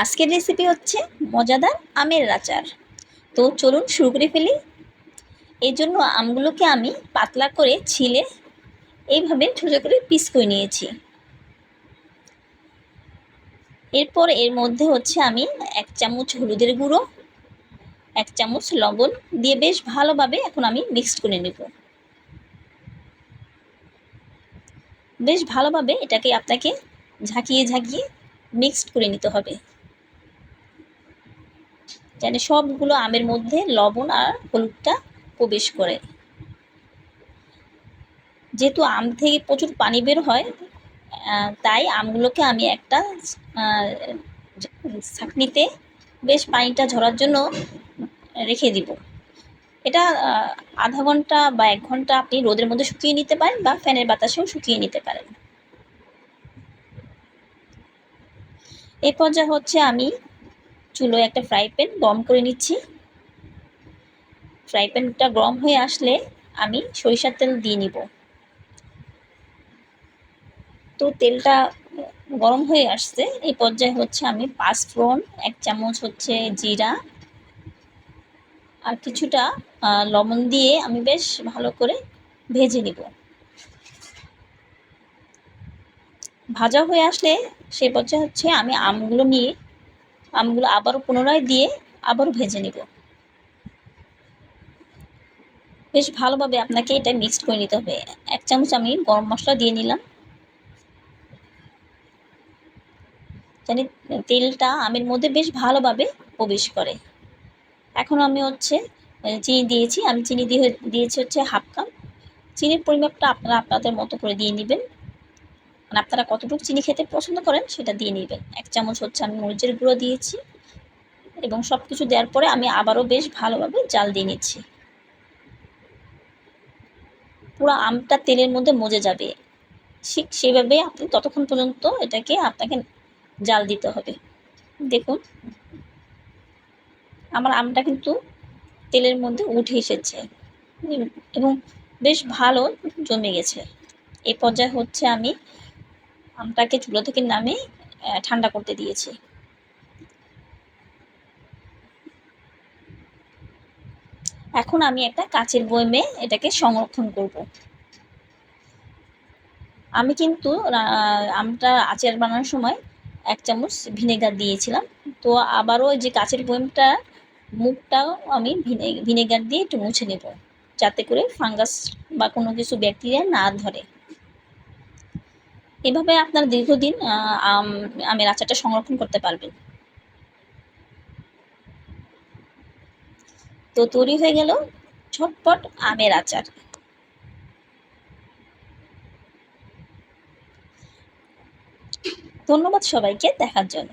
আজকের রেসিপি হচ্ছে মজাদার আমের আচার। তো চলুন শুরু করে ফেলি। এই জন্য আমগুলোকে আমি পাতলা করে ছিলে এইভাবে ছোটো করে পিস করে নিয়েছি। এরপর এর মধ্যে হচ্ছে আমি এক চামচ হলুদের গুঁড়ো, এক চামচ লবণ দিয়ে বেশ ভালোভাবে এখন আমি মিক্সড করে নেব। বেশ ভালোভাবে এটাকে আপনাকে ঝাঁকিয়ে ঝাঁকিয়ে মিক্সড করে নিতে হবে। যেন সবগুলো আমের মধ্যে লবণ আর হলুদটা প্রবেশ করে। যেহেতু আম থেকে প্রচুর পানি বের হয় তাই আমগুলোকে আমি একটা ছাঁকনিতে বেশ পানিটা ঝরার জন্য রেখে দিব। এটা আধা ঘণ্টা বা এক ঘণ্টা আপনি রোদের মধ্যে শুকিয়ে নিতে পারেন বা ফ্যানের বাতাসেও শুকিয়ে নিতে পারেন। এই পর্যায়ে হচ্ছে আমি চুলোয় একটা ফ্রাই প্যান গরম করে নিচ্ছি। ফ্রাই প্যানটা গরম হয়ে আসলে আমি সরিষার তেল দিয়ে নিব। তো তেলটা গরম হয়ে আসছে। এই পর্যায়ে হচ্ছে আমি পাঁচ ফোড়ন এক চামচ হচ্ছে জিরা আর কিছুটা লবণ দিয়ে আমি বেশ ভালো করে ভেজে নিব। ভাজা হয়ে আসলে সে পর্যায়ে হচ্ছে আমি আমগুলো নিয়ে আমগুলো আবারও পুনরায় দিয়ে আবারও ভেজে নিব। বেশ ভালোভাবে আপনাকে এটা মিক্সড করে নিতে হবে। এক চামচ আমি গরম মশলা দিয়ে নিলাম। জানি তেলটা আমের মধ্যে বেশ ভালোভাবে প্রবেশ করে। এখন আমি হচ্ছে চিনি দিয়েছি। আমি চিনি দিয়ে দিয়েছি হচ্ছে হাফ কাপ। চিনির পরিমাপটা আপনারা আপনাদের মতো করে দিয়ে নেবেন। মানে আপনারা কতটুকু চিনি খেতে পছন্দ করেন সেটা দিয়ে নেবেন। এক চামচ হচ্ছে আমি মরিচের গুঁড়ো দিয়েছি এবং সব কিছু দেওয়ার পরে আমি আবারও বেশ ভালোভাবে জাল দিয়ে নিচ্ছি। পুরো আমটা তেলের মধ্যে মজে যাবে। ঠিক সেভাবে আপনি ততক্ষণ পর্যন্ত এটাকে আপনাকে জাল দিতে হবে। দেখুন, আমার আমটা কিন্তু তেলের মধ্যে উঠে এসেছে এবং বেশ ভালো জমে গেছে। এই পর্যায়ে হচ্ছে আমি আমটাকে চুলো থেকে নামে ঠান্ডা করতে দিয়েছি। এখন আমি একটা কাচের বয়মে এটাকে সংরক্ষণ করব। আমি কিন্তু আমটা আচার বানানোর সময় এক চামচ ভিনেগার দিয়েছিলাম। তো আবারও যে কাচের বয়মটা মুখটাও আমি ভিনেগার দিয়ে একটু মুছে নেব। যাতে করে ফাঙ্গাস বা কোনো কিছু ব্যাকটেরিয়া না ধরে। এভাবে আপনার দীর্ঘদিন আমের আচারটা সংরক্ষণ করতে পারবেন। তো তৈরি হয়ে গেল ছটপট আমের আচার। ধন্যবাদ সবাইকে দেখার জন্য।